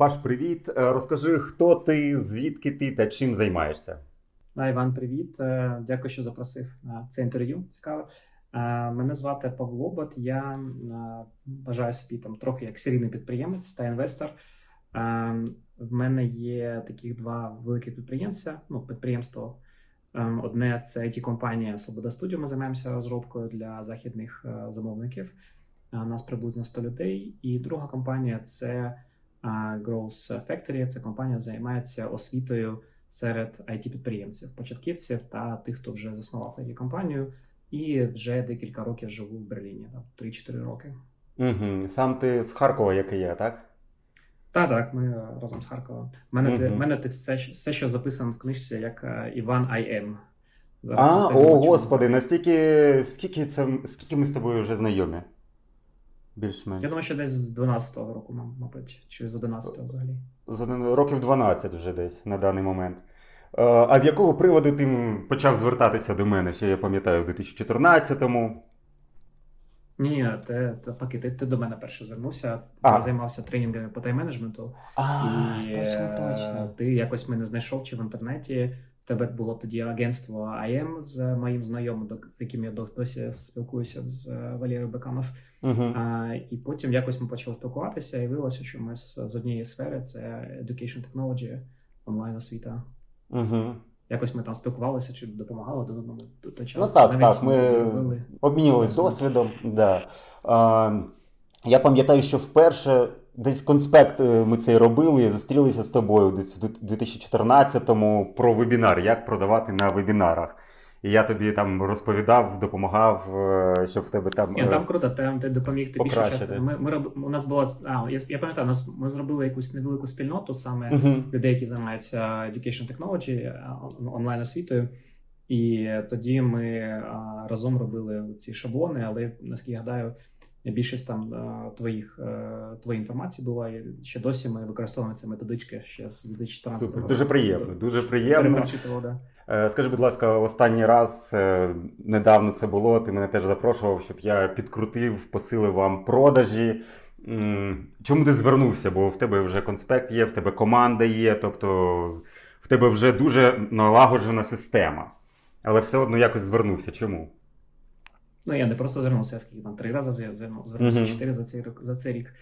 Паш, привіт. Е, Розкажи, хто ти, звідки ти та чим займаєшся? Іван, привіт. Е, Дякую, що запросив на це інтерв'ю. Цікаво. Е, Мене звати Павло Бот. Я е, вважаю собі там трохи як серійний підприємець та інвестор. Е, В мене є таких два великі підприємця. Ну, підприємство. Е, Одне це it компанія Свобода Студіо. Ми займаємося розробкою для західних е, замовників. Е, У нас приблизно 100 людей. І друга компанія це е, Growth Factory. Це компанія займається освітою серед it підприємців, початківців та тих, хто вже заснував it компанію, і вже декілька років живу в Берліні, там 3-4 роки. Угу. Сам ти з Харкова, як і я, так? Так, так, ми разом з Харкова. У мене, mm мене те все, все, що записано в книжці, як е, Іван IM. А, о, господи, настільки скільки це скільки ми з тобою вже знайомі? Більш-менш. Я думаю, що десь з 12-го року, мабуть, чи з 11-го взагалі. З Років 12 вже десь на даний момент. Е, А з якого приводу ти почав звертатися до мене? Ще я пам'ятаю, в 2014-му. Ні, ні, ти, ти, ти, ти до мене перше звернувся, А. я займався тренінгами по тайм-менеджменту. А, і точно, е, точно. ти якось мене знайшов чи в інтернеті. Тебе було тоді агентство АМ з моїм знайомим, з яким я досі спілкуюся з е, Валерією Беканов. Угу. А, і потім якось ми почали спілкуватися, і виявилося, що ми з, з однієї сфери це Education Technology, онлайн освіта. Угу. Якось ми там спілкувалися чи допомагали один одному до той час. Ну так, Навіть так. Ми робили. обмінювалися досвідом. Да. А, я пам'ятаю, що вперше десь конспект е, ми цей робили, зустрілися з тобою десь в 2014-му про вебінар, як продавати на вебінарах. І я тобі там розповідав, допомагав, е, щоб в тебе там. Ні, е, там круто, там ти допоміг тобі ще часто. Ми, ми роб... У нас була. А, я, я пам'ятаю, нас ми зробили якусь невелику спільноту саме Мгм. людей, які займаються education technology, онлайн освітою. І тоді ми разом робили ці шаблони, але наскільки я гадаю, більшість там твоїх е, твоєї інформації була. І ще досі ми використовуємо ці методички ще з 2014 Супер, дуже приємно, дуже приємно. Е, Скажи, будь ласка, останній раз е, недавно це було. Ти мене теж запрошував, щоб я підкрутив, посилив вам продажі. Чому ти звернувся? Бо в тебе вже конспект є, в тебе команда є, тобто в тебе вже дуже налагоджена система. Але все одно якось звернувся. Чому? Ну, я не просто звернувся, я скільки там три рази звер- звернув, звернувся чотири за цей рік за цей рік.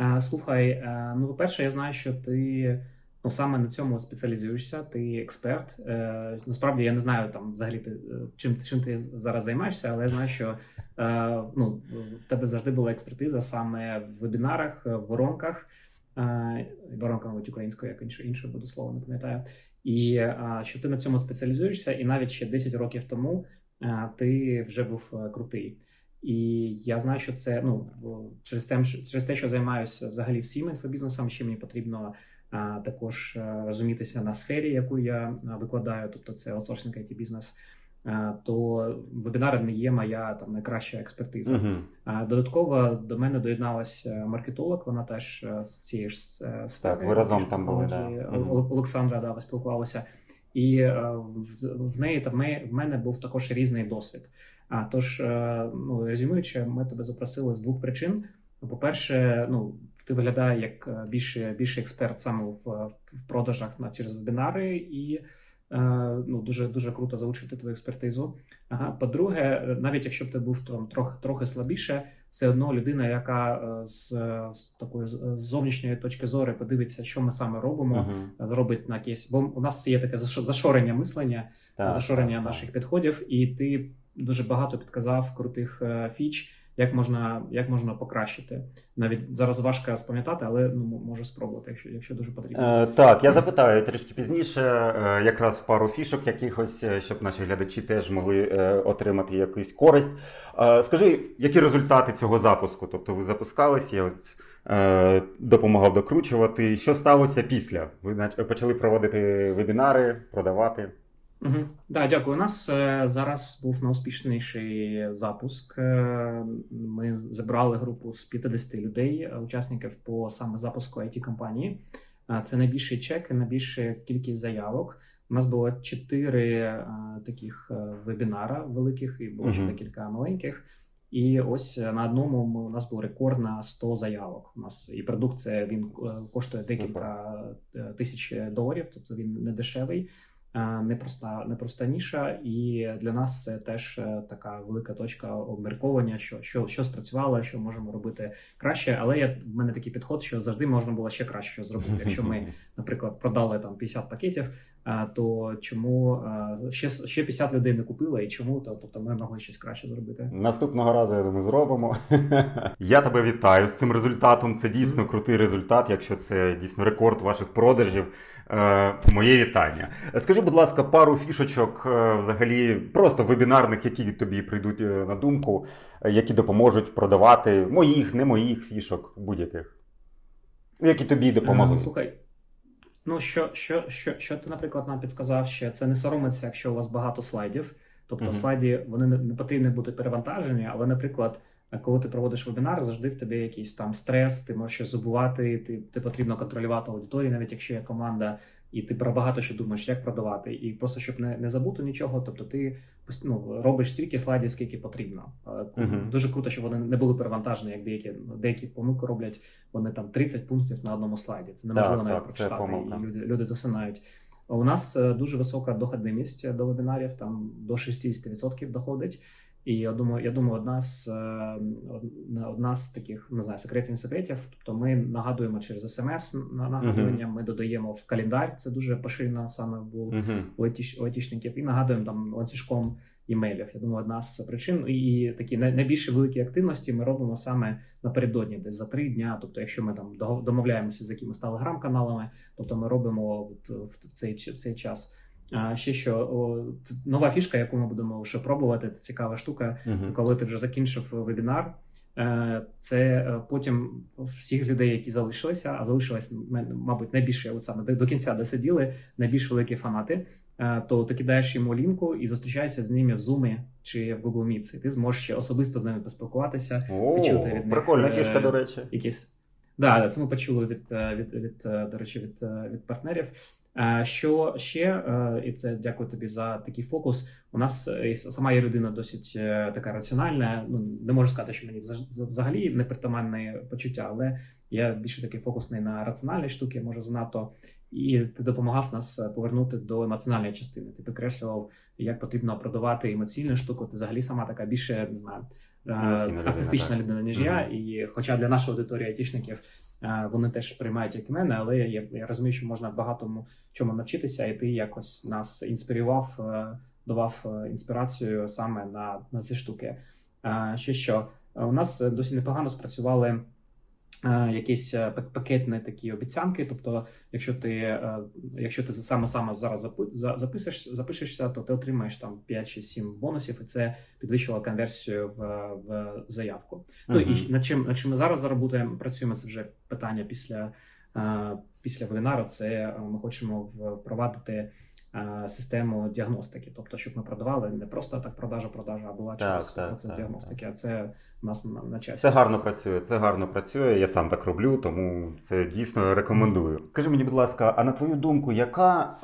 Е, слухай, е, ну, по-перше, я знаю, що ти ну, саме на цьому спеціалізуєшся, ти експерт. Е, насправді я не знаю там взагалі ти, е, чим, чим ти зараз займаєшся, але я знаю, що е, ну, в тебе завжди була експертиза саме в вебінарах, в воронках. Е, воронка, мабуть, українською, як інше, інше буде слово, не пам'ятаю. І е, що ти на цьому спеціалізуєшся, і навіть ще 10 років тому е, ти вже був е, крутий. І я знаю, що це ну через те, через те, що займаюся взагалі всім інфобізнесом, ще мені потрібно а, також е, розумітися на сфері, яку я е, викладаю, тобто це аутсорсинг IT бізнес. е, То вебінари не є моя там найкраща експертиза. А Додатково до мене доєдналася маркетолог. Вона теж е, з цієї ж е, сфери. Так, ви разом там були, да. Олександра, да, ви спілкувалися. І е, в, неї та в мене- був також різний досвід. А тож, е, ну резюмуючи, ми тебе запросили з двох причин. По-перше, ну ти виглядає як е, більше, більше експерт саме в, в продажах на через вебінари, і ну дуже дуже круто залучити твою експертизу. Ага. По-друге, навіть якщо б ти був там трохи трохи слабіше, все одно людина, яка е, з, з такої з- з зовнішньої точки зору подивиться, що ми саме робимо, Угу. зробить на кейс. Бо у нас є таке заш- зашорення мислення, зашорення наших підходів, і ти дуже багато підказав крутих е, фіч, як можна, як можна покращити. Навіть зараз важко спам'ятати, але ну м- можу спробувати, якщо, якщо дуже потрібно. Е, так, я запитаю трішки пізніше, е, якраз пару фішок якихось, е, щоб наші глядачі теж могли е, отримати якусь користь. Е, скажи, які результати цього запуску? Тобто ви запускались, я ось, е, допомагав докручувати. Що сталося після? Ви почали проводити вебінари, продавати. Угу. Да, дякую. У нас е, зараз був найуспішніший запуск. Е, Ми зібрали групу з 50 людей, е, учасників по саме запуску it компанії. Е, Це найбільший чек і найбільша кількість заявок. У нас було чотири е, таких е, вебінара великих, і було ще декілька маленьких. І ось на одному ми- у нас був рекорд на 100 заявок. У нас і продукт це він коштує декілька тисяч доларів, тобто він не дешевий, непроста, непроста ніша. І для нас це теж е, така велика точка обмірковування, що, що, що спрацювало, що можемо робити краще. Але я, в мене такий підход, що завжди можна було ще краще щось зробити. Якщо ми наприклад, продали там 50 пакетів, то чому ще ще 50 людей не купили, і чому то тобто ми могли щось краще зробити? Наступного разу, я думаю, зробимо. Я тебе вітаю з цим результатом. Це дійсно крутий результат, якщо це дійсно рекорд ваших продажів. Е, Моє вітання. Скажи, будь ласка, пару фішочок е, взагалі просто вебінарних, які тобі прийдуть е, на думку, які допоможуть продавати моїх, не моїх фішок, будь-яких. Які тобі допомогли. Слухай. Ну, що, що, що, що ти, наприклад, нам підказав, ще, це не соромиться, якщо у вас багато слайдів. Тобто Мгм. слайди вони не, не потрібні бути перевантажені, але, наприклад, коли ти проводиш вебінар, завжди в тебе якийсь там стрес, ти можеш щось забувати, ти, ти потрібно контролювати аудиторію, навіть якщо є команда, і ти про багато що думаєш, як продавати. І просто щоб не, не забути нічого, тобто ти ну, робиш стільки слайдів, скільки потрібно. Е, Мгм. Дуже круто, що вони не були перевантажені, як деякі деякі помилки роблять. Вони там 30 пунктів на одному слайді. Це неможливо Так, навіть так, це прочитати, помилка. і люди, люди засинають. У нас е, дуже висока доходимість до вебінарів, там до 60% доходить. І я думаю, я думаю, одна з е, одна- з таких не знаю, секретів секретів. Тобто ми нагадуємо через смс на нагадування. Ми додаємо в календар. Це дуже поширено саме у у айтішників і нагадуємо там ланцюжком імейлів. Я думаю, одна з причин і такі най- найбільші великі активності ми робимо саме напередодні, десь за три дня. Тобто, якщо ми там домовляємося з якимись телеграм-каналами, тобто ми робимо от в цей в цей час. А ще що о, нова фішка, яку ми будемо ще пробувати, це цікава штука. Це коли ти вже закінчив вебінар. е, Це е, потім всіх людей, які залишилися, а залишилось мабуть найбільше от саме до- кінця досиділи, найбільш великі фанати. е, То ти кидаєш йому лінку і зустрічаєшся з ними в Zoom чи в Google Meet. І ти зможеш ще особисто з ними поспілкуватися. О, почути від них, прикольна е, фішка, до речі. Якісь да, це ми почули від, е, від, від, е, до речі, від, е, від партнерів. Е, Що ще, е, і це дякую тобі за такий фокус. У нас е, сама я людина досить така раціональна. Ну не можу сказати, що мені взаг- взагалі не притаманне почуття, але я більше такий фокусний на раціональні штуки, може занадто. І ти допомагав нас повернути до емоціональної частини. Ти підкреслював, як потрібно продавати емоційну штуку. Ти взагалі сама така більше не знаю. Емоційна людина, артистична так. людина, ніж я. І хоча для нашої аудиторії айтішників вони теж приймають як і мене, але я, я розумію, що можна багатому чому навчитися, і ти якось нас інспірував, е, давав е, інспірацію саме на, на ці штуки. Ще що у нас досі непогано спрацювали. Е, Якісь е, пакетні такі обіцянки. Тобто, якщо ти, е, якщо ти саме саме зараз запи- запишешся, то ти отримаєш там 5 чи 7 бонусів, і це підвищило конверсію в, в заявку. Ну і над чим над чим ми зараз заработаємо, працюємо. Це вже питання після, після вебінару. Це ми хочемо впровадити систему діагностики. Тобто, щоб ми продавали не просто так продажа, продажа, а була Так, через так, процес так, діагностики. А це нас на. Це гарно працює, це гарно працює. Я сам так роблю, тому це дійсно рекомендую. Скажи мені, будь ласка, а на твою думку, яка,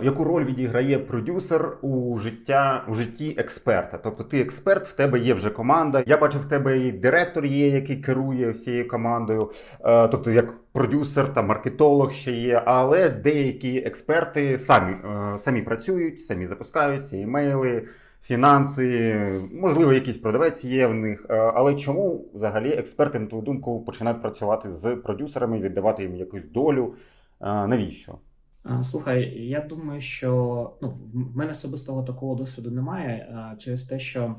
е, яку роль відіграє продюсер у життя у житті експерта? Тобто ти експерт, в тебе є вже команда. Я бачив, в тебе і директор є, який керує всією командою. Е, тобто, як продюсер та маркетолог ще є, але деякі експерти самі, е, самі працюють, самі запускають ці імейли фінанси, можливо, якийсь продавець є в них. Е, Але чому взагалі експерти, на твою думку, починають працювати з продюсерами, віддавати їм якусь долю? Е, Навіщо? Слухай, я думаю, що ну, в мене особистого такого досвіду немає а, через те, що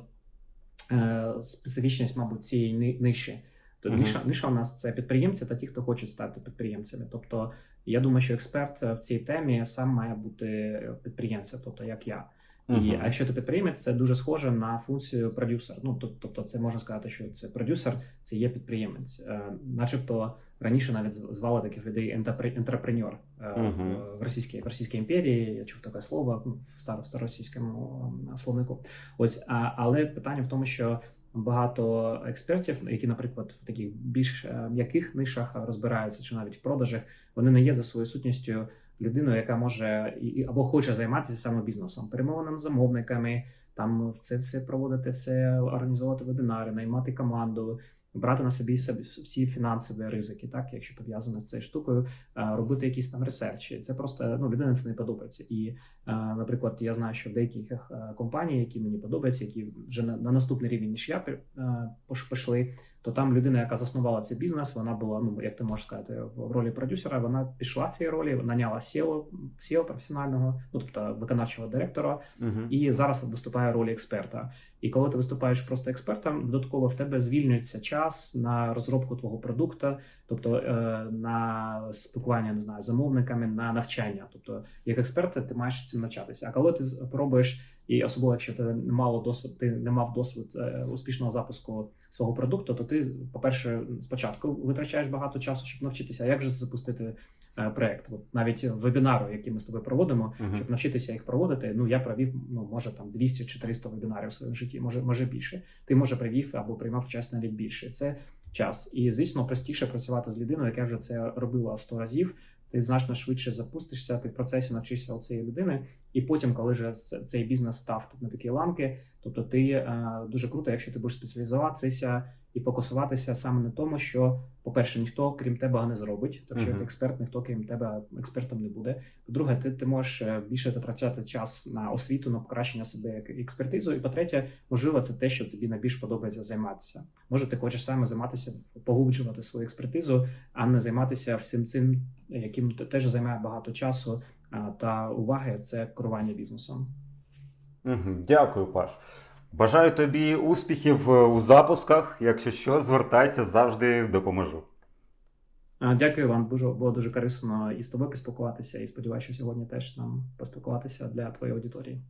е, специфічність, мабуть, цієї ниші. То Мгм. ниша, ниша у нас це підприємці та ті, хто хочуть стати підприємцями. Тобто, я думаю, що експерт в цій темі сам має бути підприємцем, тобто як я. І, а якщо ти підприємець, це дуже схоже на функцію продюсер. Ну тобто, це можна сказати, що це продюсер, це є підприємець. Е, начебто раніше навіть звали таких людей ентрепреньор е, Мгм. в- в російській в російській імперії. Я чув таке слово ну, в стар в староросійському словнику. Ось а, але питання в тому, що багато експертів, які, наприклад, в таких більш е, м'яких нишах розбираються, чи навіть в продажах, вони не є за своєю сутністю людиною, яка може або хоче займатися саме бізнесом, перемовинами замовниками, там це все проводити, все організовувати вебінари, наймати команду, брати на собі всі фінансові ризики, так якщо пов'язано з цією штукою, е, робити якісь там ресерчі. Це просто ну людина це не подобається. І, е, наприклад, я знаю, що в деяких е, компаній, які мені подобаються, які вже на, на наступний рівень ніж я пішли, то там людина, яка заснувала цей бізнес, вона була, ну як ти можеш сказати, в ролі продюсера. Вона пішла цій ролі, наняла SEO, SEO професіонального, ну тобто виконавчого директора, Угу. і зараз виступає в ролі експерта. І коли ти виступаєш просто експертом, додатково в тебе звільнюється час на розробку твого продукту, тобто е, на спілкування не знаю, замовниками, на навчання. Тобто, як експерт, ти маєш цим навчатися. А коли ти пробуєш, і особливо якщо ти не мало досвід, ти не мав досвід е, успішного запуску свого продукту, то ти, по-перше, спочатку витрачаєш багато часу, щоб навчитися, а як же запустити е, проект. От навіть вебінару, який ми з тобою проводимо, Угу. щоб навчитися їх проводити. Ну я провів ну може там 200 чи 300 вебінарів в своєму житті, може, може більше. Ти може провів або приймав час навіть більше. Це час. І звісно, простіше працювати з людиною, яка вже це робила 100 разів. Ти значно швидше запустишся, ти в процесі навчишся у цієї людини, і потім, коли вже цей бізнес став тут на такі ламки, тобто ти е, дуже круто, якщо ти будеш спеціалізуватися і фокусуватися саме на тому, що, по-перше, ніхто крім тебе не зробить, що Мгм. як експерт, ніхто крім тебе експертом не буде. По-друге, ти, ти можеш е, більше потрачати час на освіту, на покращення себе як експертизу. І по-третє, можливо, це те, що тобі найбільш подобається займатися. Може, ти хочеш саме займатися, поглиблювати свою експертизу, а не займатися всім цим, яким теж займає багато часу та уваги. Це керування бізнесом. Дякую, Паш. Бажаю тобі успіхів е, у запусках. Якщо що, звертайся, завжди допоможу. Дякую вам. Дуже було дуже корисно і з тобою поспілкуватися. І сподіваюся, що сьогодні теж нам поспілкуватися для твоєї аудиторії.